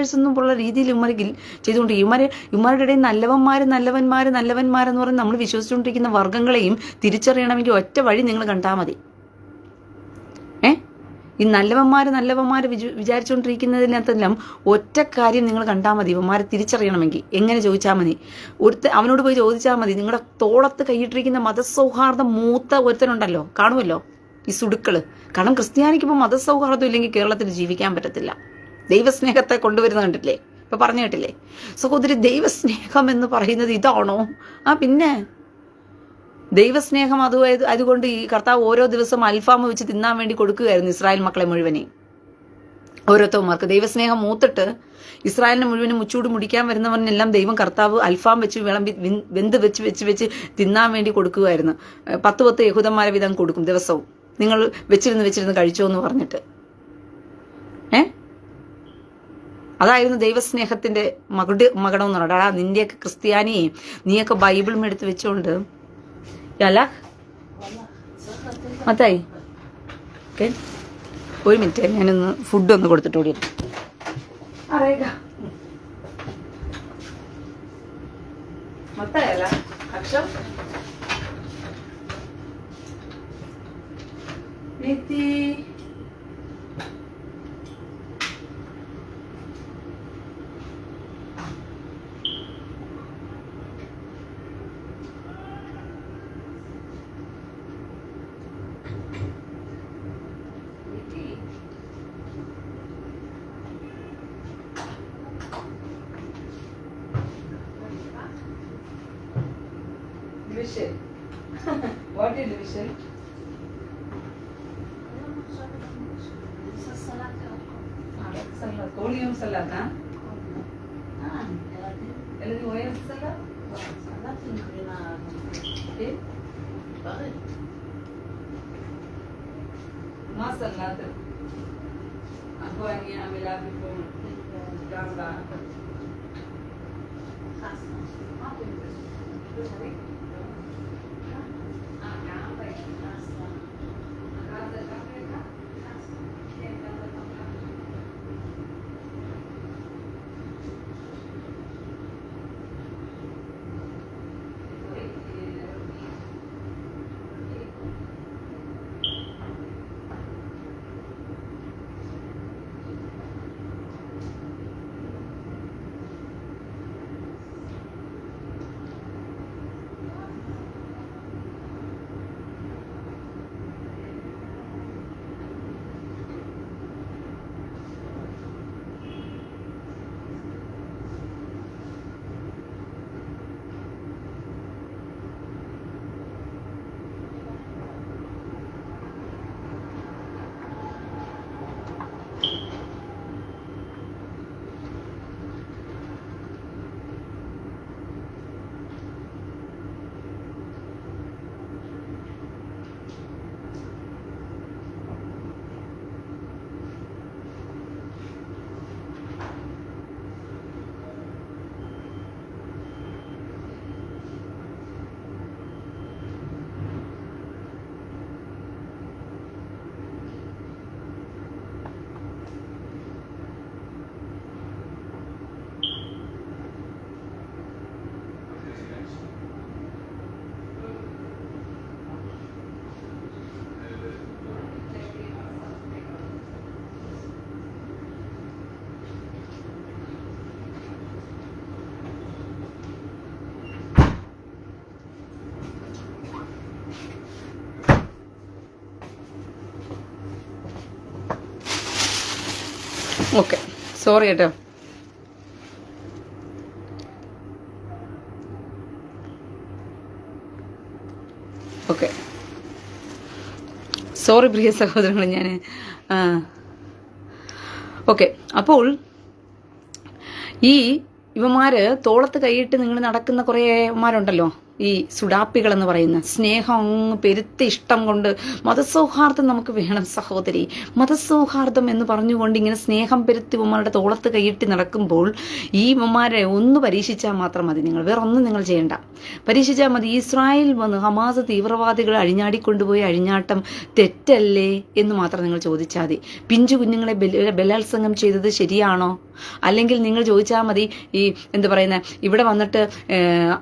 Leaders എന്നുള്ള രീതിയിൽ ഇവന്മാർ ചെയ്തുകൊണ്ട് ഇവന്മാർ ഇവന്മാരുടെ ഇടയിൽ നല്ലവന്മാർ നല്ലവന്മാർ നല്ലവന്മാരെന്ന് പറഞ്ഞ് നമ്മൾ വിശ്വസിച്ചുകൊണ്ടിരിക്കുന്ന വർഗങ്ങളെയും തിരിച്ചറിയണമെങ്കിൽ ഒറ്റ വഴി നിങ്ങൾ കണ്ടാൽ മതി. ഏ? ഈ നല്ലവന്മാർ നല്ലവന്മാർ വിചു വിചാരിച്ചുകൊണ്ടിരിക്കുന്നതിനകത്തെല്ലാം ഒറ്റ കാര്യം നിങ്ങൾ കണ്ടാൽ മതി ഇവന്മാരെ തിരിച്ചറിയണമെങ്കിൽ. എങ്ങനെ ചോദിച്ചാൽ മതി. ഒരുത്ത അവനോട് പോയി ചോദിച്ചാൽ മതി. നിങ്ങളുടെ തോളത്ത് കൈയിട്ടിരിക്കുന്ന മതസൗഹാർദ്ദം മൂത്ത ഒരുത്തനുണ്ടല്ലോ. കാണുമല്ലോ? ഈ സുടുക്കൾ. കാരണം ക്രിസ്ത്യാനിക്ക് ഇപ്പോൾ മതസൗഹാർദ്ദം ഇല്ലെങ്കിൽ കേരളത്തിൽ ജീവിക്കാൻ പറ്റത്തില്ല. ദൈവസ്നേഹത്തെ കൊണ്ടുവരുന്ന കണ്ടില്ലേ ഇപ്പൊ പറഞ്ഞു കേട്ടില്ലേ? സഹോദരി ദൈവസ്നേഹം എന്ന് പറയുന്നത് ഇതാണോ? ആ പിന്നെ? ദൈവസ്നേഹം അത് അതുകൊണ്ട് ഈ കർത്താവ് ഓരോ ദിവസം അൽഫാമ് വെച്ച് തിന്നാൻ വേണ്ടി കൊടുക്കുകയായിരുന്നു ഇസ്രായേൽ മക്കളെ മുഴുവനെ ഓരോരുത്തവന്മാർക്ക് ദൈവസ്നേഹം മൂത്തിട്ട് ഇസ്രായേലിനെ മുഴുവനും മുച്ചൂട് മുടിക്കാൻ വരുന്നവനെല്ലാം ദൈവം കർത്താവ് അൽഫാം വെച്ച് വിളമ്പി വെന്ത് വെച്ച് വെച്ച് വെച്ച് തിന്നാൻ വേണ്ടി കൊടുക്കുകയായിരുന്നു. ഏഹ് പത്ത് പത്ത് യഹൂദന്മാരെ വീതം കൊടുക്കും ദിവസവും. നിങ്ങൾ വെച്ചിരുന്ന് വെച്ചിരുന്ന് കഴിച്ചോ എന്ന് പറഞ്ഞിട്ട് ഏ അതായിരുന്നു ദൈവസ്നേഹത്തിന്റെ മകുട് മകടം എന്ന് പറഞ്ഞാൽ നിന്റെയൊക്കെ ക്രിസ്ത്യാനിയെ നീയൊക്കെ ബൈബിളും എടുത്ത് വെച്ചോണ്ട്. അല്ല? മത്തായി. ഒരു മിനിറ്റ് ഞാനൊന്ന് ഫുഡ് ഒന്ന് കൊടുത്തിട്ട് ഓടി മത്തായല്ല டெலிவிஷன் सल्ला कोलियम सल्ला का हां ಎಲ್ಲದಿ ಓಎಸ್ ಸಲ್ಲ ಸಲ್ಲ ತಿನ್ಕ್ರಿನ ಏ ಬಾರೆ ಮಸಲ್ಲ ಅಂತ ಅಗೋನಿ ಆಮೇಲೆ ಬಿಟ್ಟು ಗಾಂಬಾ ಹಾಸ್ ಮಾತು ഓക്കെ. സോറി കേട്ടോ ഓക്കെ. സോറി പ്രിയ സഹോദരങ്ങൾ ഞാൻ ഓക്കെ. അപ്പോൾ ഈ ഇവന്മാര് തോളത്ത് കൈയിട്ട് നിങ്ങൾ നടക്കുന്ന കുറേ ഈ സുഡാപ്പികൾ എന്ന് പറയുന്ന സ്നേഹം അങ്ങ് പെരുത്ത ഇഷ്ടം കൊണ്ട് മതസൗഹാർദ്ദം നമുക്ക് വേണം സഹോദരി. മതസൗഹാർദ്ദം എന്ന് പറഞ്ഞുകൊണ്ട് ഇങ്ങനെ സ്നേഹം പെരുത്തി ഉമ്മമാരുടെ തോളത്ത് കൈയിട്ട് നടക്കുമ്പോൾ ഈ ഉമ്മമാരെ ഒന്ന് പരീക്ഷിച്ചാൽ മാത്രം മതി നിങ്ങൾ. വേറെ ഒന്നും നിങ്ങൾ ചെയ്യണ്ട. പരീക്ഷിച്ചാൽ മതി. ഇസ്രായേൽ വന്ന് ഹമാസ് തീവ്രവാദികൾ അഴിഞ്ഞാടിക്കൊണ്ടുപോയി അഴിഞ്ഞാട്ടം തെറ്റല്ലേ എന്ന് മാത്രം നിങ്ങൾ ചോദിച്ചാൽ മതി. പിഞ്ചു കുഞ്ഞുങ്ങളെ ബല- ബലാത്സംഗം ചെയ്തത് ശരിയാണോ? അല്ലെങ്കിൽ നിങ്ങൾ ചോദിച്ചാൽ മതി ഈ എന്താ പറയുന്ന ഇവിടെ വന്നിട്ട്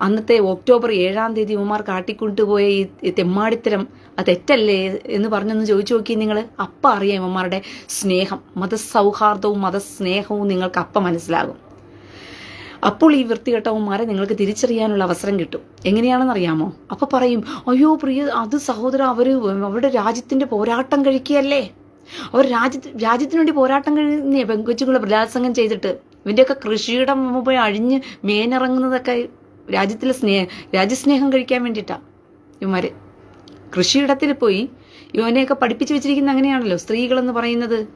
അന്നത്തെ ഒക്ടോബർ ഏഴാം തീയതി ഉമാർ കാട്ടിക്കൊണ്ടുപോയ ഈ തെമ്മാടിത്തരം അത് തെറ്റല്ലേ എന്ന് പറഞ്ഞൊന്ന് ചോദിച്ചു നോക്കി നിങ്ങൾ അപ്പ അറിയാം ഉമാരുടെ സ്നേഹം മതസൗഹാർദ്ദവും മതസ്നേഹവും നിങ്ങൾക്ക് അപ്പം മനസ്സിലാകും. അപ്പോൾ ഈ വൃത്തികെട്ടവന്മാരെ നിങ്ങൾക്ക് തിരിച്ചറിയാനുള്ള അവസരം കിട്ടും. എങ്ങനെയാണെന്ന് അറിയാമോ? അപ്പൊ പറയും അയ്യോ പ്രിയ അത് സഹോദര അവർ അവരുടെ രാജ്യത്തിന്റെ പോരാട്ടം കഴിക്കുകയല്ലേ? അവർ രാജ്യ രാജ്യത്തിന് വേണ്ടി പോരാട്ടം കഴിഞ്ഞ പെങ്കൊച്ചുകളെ ബലാത്സംഗം ചെയ്തിട്ട് ഇവന്റെയൊക്കെ കൃഷിയുടെ മുമ്പ് അഴിഞ്ഞ് മേനിറങ്ങുന്നതൊക്കെ രാജ്യത്തിലെ സ്നേഹ രാജ്യസ്നേഹം കഴിക്കാൻ വേണ്ടിയിട്ടാണ് ഇവന്മാര്. കൃഷിയിടത്തിൽ പോയി ഇവനെയൊക്കെ പഠിപ്പിച്ചു വെച്ചിരിക്കുന്ന അങ്ങനെയാണല്ലോ സ്ത്രീകളെന്ന് പറയുന്നത്.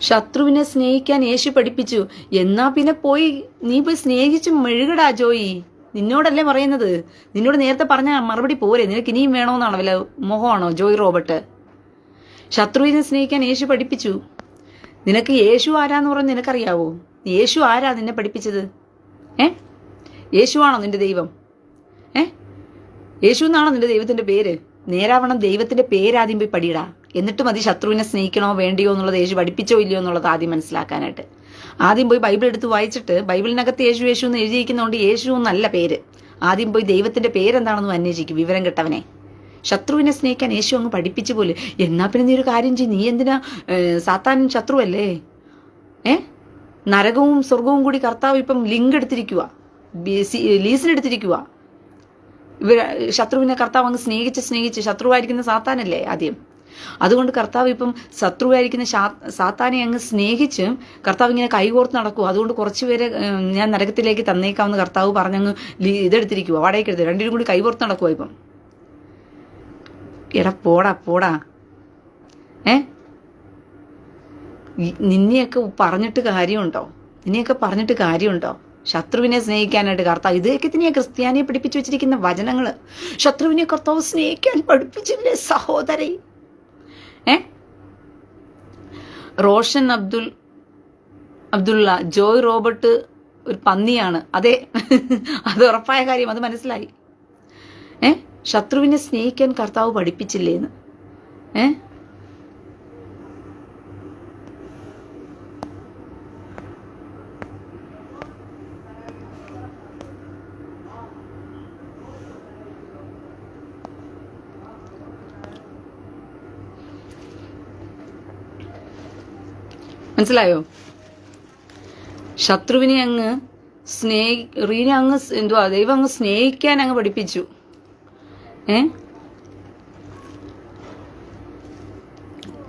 ശത്രുവിനെ സ്നേഹിക്കാൻ യേശു പഠിപ്പിച്ചു. എന്നാ പിന്നെ പോയി നീ പോയി സ്നേഹിച്ചു മെഴുകടാ ജോയി. നിന്നോടല്ലേ പറയുന്നത്? നിന്നോട് നേരത്തെ പറഞ്ഞ മറുപടി പോരെ. നിനക്ക് ഇനിയും വേണോന്നാണോ വല്ല മോഹമാണോ ജോയ് റോബർട്ട്? ശത്രുവിനെ സ്നേഹിക്കാൻ യേശു പഠിപ്പിച്ചു. നിനക്ക് യേശു ആരാന്ന് പറഞ്ഞ് നിനക്കറിയാവോ? യേശു ആരാ നിന്നെ പഠിപ്പിച്ചത്? ഏ? യേശുവാണോ നിന്റെ ദൈവം? ഏ? യേശു എന്നാണോ നിന്റെ ദൈവത്തിന്റെ പേര്? നേരാവണം ദൈവത്തിന്റെ പേരാദ്യം പോയി പഠിയടാ. എന്നിട്ട് മതി ശത്രുവിനെ സ്നേഹിക്കണോ വേണ്ടിയോ എന്നുള്ളത് യേശു പഠിപ്പിച്ചോ ഇല്ലയോ എന്നുള്ളത് ആദ്യം മനസ്സിലാക്കാനായിട്ട്. ആദ്യം പോയി ബൈബിൾ എടുത്ത് വായിച്ചിട്ട് ബൈബിളിനകത്ത് യേശു യേശു എന്ന് എഴുതിയിരിക്കുന്നതുകൊണ്ട് യേശു എന്നല്ല പേര്. ആദ്യം പോയി ദൈവത്തിന്റെ പേരെന്താണെന്ന് അന്വേഷിക്കും വിവരം കെട്ടവനെ. ശത്രുവിനെ സ്നേഹിക്കാൻ യേശു അങ്ങ് പഠിപ്പിച്ചു പോലെ. എന്നാ പിന്നെ നീ ഒരു കാര്യം ചെയ്യും. നീ എന്തിനാ സാത്താൻ ശത്രുവല്ലേ? ഏ? നരകവും സ്വർഗവും കൂടി കർത്താവ് ഇപ്പം ലിങ്ക് എടുത്തിരിക്കുക ലീസിനെടുത്തിരിക്കുക ഇവർ ശത്രുവിനെ കർത്താവ് അങ്ങ് സ്നേഹിച്ച് സ്നേഹിച്ച് ശത്രുവായിരിക്കുന്ന സാത്താനല്ലേ ആദ്യം? അതുകൊണ്ട് കർത്താവ് ഇപ്പം ശത്രുവായിരിക്കുന്ന സാത്താനെ അങ്ങ് സ്നേഹിച്ച് കർത്താവ് ഇങ്ങനെ കൈകോർത്ത് നടക്കുക അതുകൊണ്ട് കുറച്ചുപേരെ പേരെ ഞാൻ നരകത്തിലേക്ക് തന്നേക്കാമെന്ന് കർത്താവ് പറഞ്ഞങ്ങ് ഇതെടുത്തിരിക്കുക വാടകയ്ക്ക് എടുത്ത് രണ്ടിനും കൂടി കൈകോർത്ത് നടക്കുക ഇപ്പം. എടാ പോടാ പോടാ. ഏ? നിന്നെയൊക്കെ പറഞ്ഞിട്ട് കാര്യമുണ്ടോ? നിന്നെയൊക്കെ പറഞ്ഞിട്ട് കാര്യമുണ്ടോ? ശത്രുവിനെ സ്നേഹിക്കാനായിട്ട് കർത്താവ് ഇതൊക്കെ തന്നെയാ ക്രിസ്ത്യാനിയെ പഠിപ്പിച്ചു വെച്ചിരിക്കുന്ന വചനങ്ങൾ ശത്രുവിനെ കർത്താവ് സ്നേഹിക്കാൻ പഠിപ്പിച്ചില്ലേ സഹോദരി? ഏ? റോഷൻ അബ്ദുൽ അബ്ദുള്ള ജോയ് റോബർട്ട് ഒരു പന്നിയാണ്. അതെ അത് ഉറപ്പായ കാര്യം അത് മനസ്സിലായി. ഏ? ശത്രുവിനെ സ്നേഹിക്കാൻ കർത്താവ് പഠിപ്പിച്ചില്ലേന്ന്? ഏ? മനസ്സിലായോ? ശത്രുവിനെ അങ്ങ് സ്നേഹി റീനെ അങ്ങ് എന്തുവാ? ദൈവം അങ്ങ് സ്നേഹിക്കാൻ അങ്ങ് പഠിപ്പിച്ചു.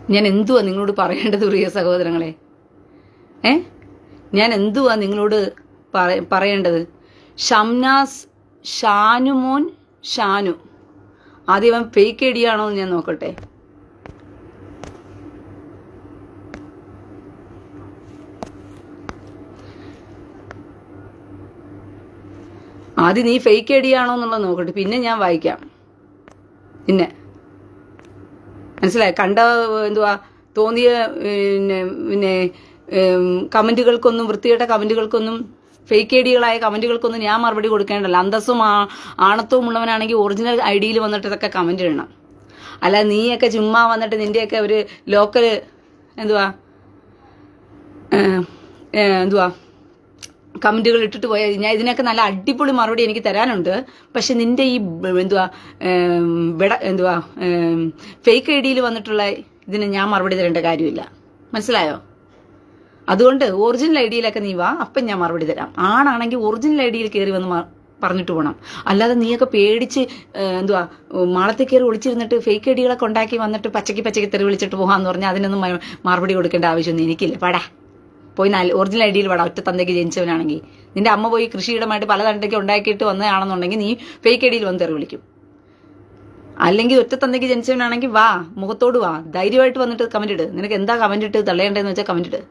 ഞാൻ എന്തുവാ നിങ്ങളോട് പറയേണ്ടത് പ്രിയ സഹോദരങ്ങളെ? ഏ? ഞാൻ എന്തുവാ നിങ്ങളോട് പറ- പറയേണ്ടത്? ഷംനാസ് ഷാനുമോൻ ഷാനു. ആദ്യം അവൻ ഫേക്ക് ഐഡിയാണോ എന്ന് ഞാൻ നോക്കട്ടെ. ആദ്യം നീ ഫേക്ക് എടിയാണോ എന്നുള്ളത് നോക്കട്ടെ. പിന്നെ ഞാൻ വായിക്കാം. പിന്നെ മനസ്സിലായി? കണ്ട എന്തുവാ തോന്നിയ പിന്നെ പിന്നെ കമന്റുകൾക്കൊന്നും വൃത്തികെട്ട കമന്റുകൾക്കൊന്നും ഫേക്ക് ഐഡികളായ കമന്റുകൾക്കൊന്നും ഞാൻ മറുപടി കൊടുക്കേണ്ടല്ല അന്തസ്സും ആണത്വവും ഉള്ളവനാണെങ്കിൽ ഒറിജിനൽ ഐ ഡിയിൽ വന്നിട്ട് ഇതൊക്കെ കമന്റ് ഇടണം. അല്ല നീയൊക്കെ ചുമ്മാ വന്നിട്ട് നിന്റെയൊക്കെ ഒരു ലോക്കൽ എന്തുവാ എന്തുവാ കമന്റുകൾ ഇട്ടിട്ട് പോയാൽ ഞാൻ ഇതിനൊക്കെ നല്ല അടിപൊളി മറുപടി എനിക്ക് തരാനുണ്ട്. പക്ഷെ നിന്റെ ഈ എന്തുവാ വിട എന്തുവാ ഫേക്ക് ഐ ഡിയിൽ വന്നിട്ടുള്ള ഇതിന് ഞാൻ മറുപടി തരേണ്ട കാര്യമില്ല. മനസ്സിലായോ? അതുകൊണ്ട് ഒറിജിനൽ ഐ ഡിയിലൊക്കെ നീ വാ അപ്പം ഞാൻ മറുപടി തരാം. ആണാണെങ്കിൽ ഒറിജിനൽ ഐ ഡിയിൽ കയറി വന്ന് പറഞ്ഞിട്ട് പോകണം അല്ലാതെ നീയൊക്കെ പേടിച്ച് എന്തുവാ മാളത്തിൽ കയറി ഒളിച്ചിരുന്നിട്ട് ഫേക്ക് ഐ ഡികളൊക്കെ ഉണ്ടാക്കി വന്നിട്ട് പച്ചയ്ക്ക് പച്ചയ്ക്ക് തെറി വിളിച്ചിട്ട് പോകാമെന്ന് പറഞ്ഞാൽ അതിനൊന്നും മറുപടി കൊടുക്കേണ്ട ആവശ്യമൊന്നും എനിക്കില്ല. പാടാ. പോയി നല്ല ഒറിജിനൽ ഐ ഡിയിൽ വേണം ഒറ്റ തന്തയ്ക്ക് ജനിച്ചവനാണെങ്കിൽ. നിന്റെ അമ്മ പോയി കൃഷിയിടമായിട്ട് പല തണ്ടയ്ക്ക് ഉണ്ടാക്കിയിട്ട് വന്നതാണെന്നുണ്ടെങ്കിൽ നീ ഫേക്ക് ഐഡിയിൽ വന്ന് തെറി വിളിക്കും. അല്ലെങ്കിൽ ഒറ്റ തന്തയ്ക്ക് ജനിച്ചവനാണെങ്കിൽ വാ മുഖത്തോട് വാ ധൈര്യമായിട്ട് വന്നിട്ട് കമന്റ് ഇട്. നിനക്ക് എന്താ കമന്റ് ഇട്ട് തള്ളേണ്ടതെന്ന് വെച്ചാൽ കമന്റ് ഇട്.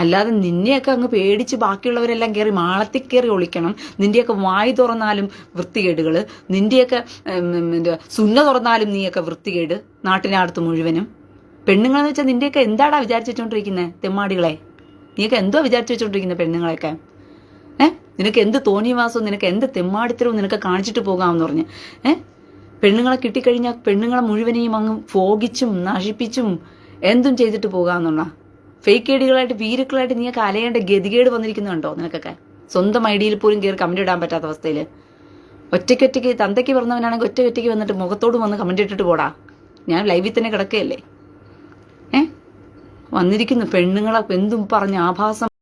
അല്ലാതെ നിന്നെയൊക്കെ അങ്ങ് പേടിച്ച് ബാക്കിയുള്ളവരെല്ലാം കയറി മാളത്തിൽ കയറി ഒളിക്കണം. നിന്റെയൊക്കെ വായി തുറന്നാലും വൃത്തികേടുകൾ നിന്റെയൊക്കെ സുന്ന തുറന്നാലും നീയൊക്കെ വൃത്തികേട്. നാട്ടിനടുത്ത് മുഴുവനും. പെണ്ണുങ്ങളെന്ന് വെച്ചാൽ നിന്റെയൊക്കെ എന്താടാ വിചാരിച്ചിട്ടുകൊണ്ടിരിക്കുന്നത് തെമ്മാടികളെ. നീയൊക്കെ എന്തോ വിചാരിച്ചു വെച്ചോണ്ടിരിക്കുന്ന പെണ്ണുങ്ങളെയൊക്കെ? ഏ? നിനക്ക് എന്ത് തോന്നിയവാസവും നിനക്ക് എന്ത് തെമ്മാടിത്തരവും നിനക്ക് കാണിച്ചിട്ട് പോകാമെന്ന് പറഞ്ഞ്. ഏ? പെണ്ണുങ്ങളെ കിട്ടിക്കഴിഞ്ഞാൽ പെണ്ണുങ്ങളെ മുഴുവനെയും അങ്ങ് ഫോഗിച്ചും നശിപ്പിച്ചും എന്തും ചെയ്തിട്ട് പോകാമെന്നുള്ള. ഫേക്ക് ഐഡികളായിട്ട് വീരുക്കളായിട്ട് നീയൊക്കെ അലയേണ്ട ഗതികേട് വന്നിരിക്കുന്നുണ്ടോ നിനക്കൊക്കെ? സ്വന്തം ഐഡിയിൽ പോലും കയറി കമന്റ് ഇടാൻ പറ്റാത്ത അവസ്ഥയിൽ ഒറ്റയ്ക്കൊറ്റയ്ക്ക് തന്തയ്ക്ക് പറഞ്ഞവനാണെങ്കിൽ ഒറ്റയ്ക്കൊറ്റയ്ക്ക് ഒറ്റയ്ക്ക് വന്നിട്ട് മുഖത്തോട് വന്ന് കമന്റ് ഇട്ടിട്ട് പോടാ. ഞാൻ ലൈവിൽ തന്നെ കിടക്കുകയല്ലേ? വന്നിരിക്കുന്നു പെണ്ണുങ്ങളെ എന്തും പറഞ്ഞ് ആഭാസം